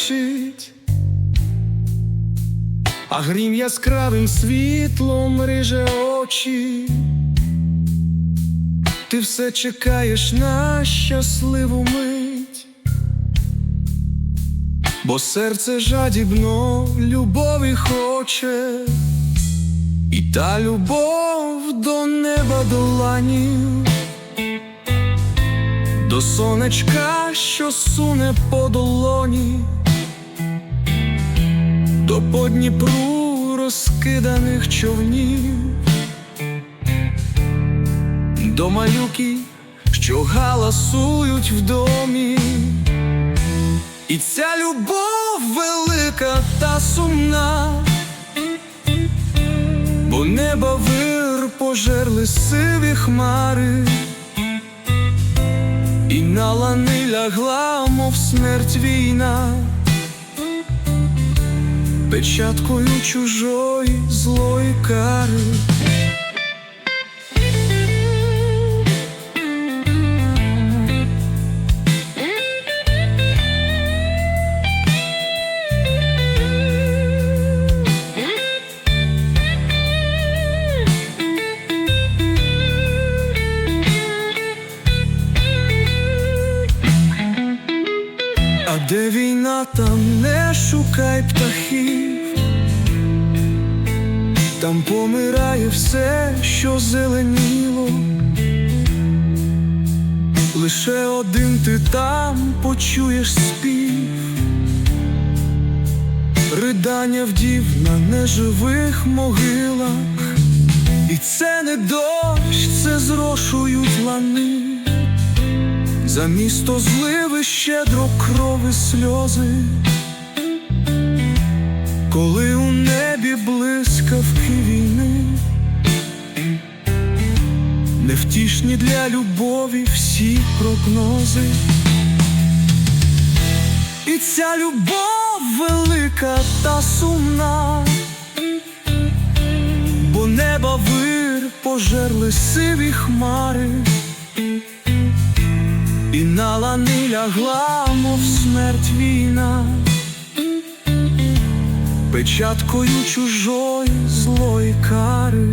мовчить, а грім яскравим світлом риже очі. Ти все чекаєш на щасливу мить, бо серце жадібно любові хоче, і та любов до неба доланів, сонечка, що суне по долоні, до по Дніпру розкиданих човнів до малюків, що галасують в домі. І ця любов велика та сумна, бо неба вир пожерли сиві хмари, і на лани лягла, мов смерть війна, печаткою чужої злої кари. Де війна, там не шукай птахів, там помирає все, що зеленіло. Лише один ти там почуєш спів, ридання вдів на неживих могилах, і це не дощ, це зрошують лани. За місто зливи щедро крови сльози, коли у небі блискавки війни, невтішні для любові всі прогнози, і ця любов велика та сумна, бо неба вир пожерли сиві хмари. І на лани лягла, мов смерть війна, печаткою чужої злої кари.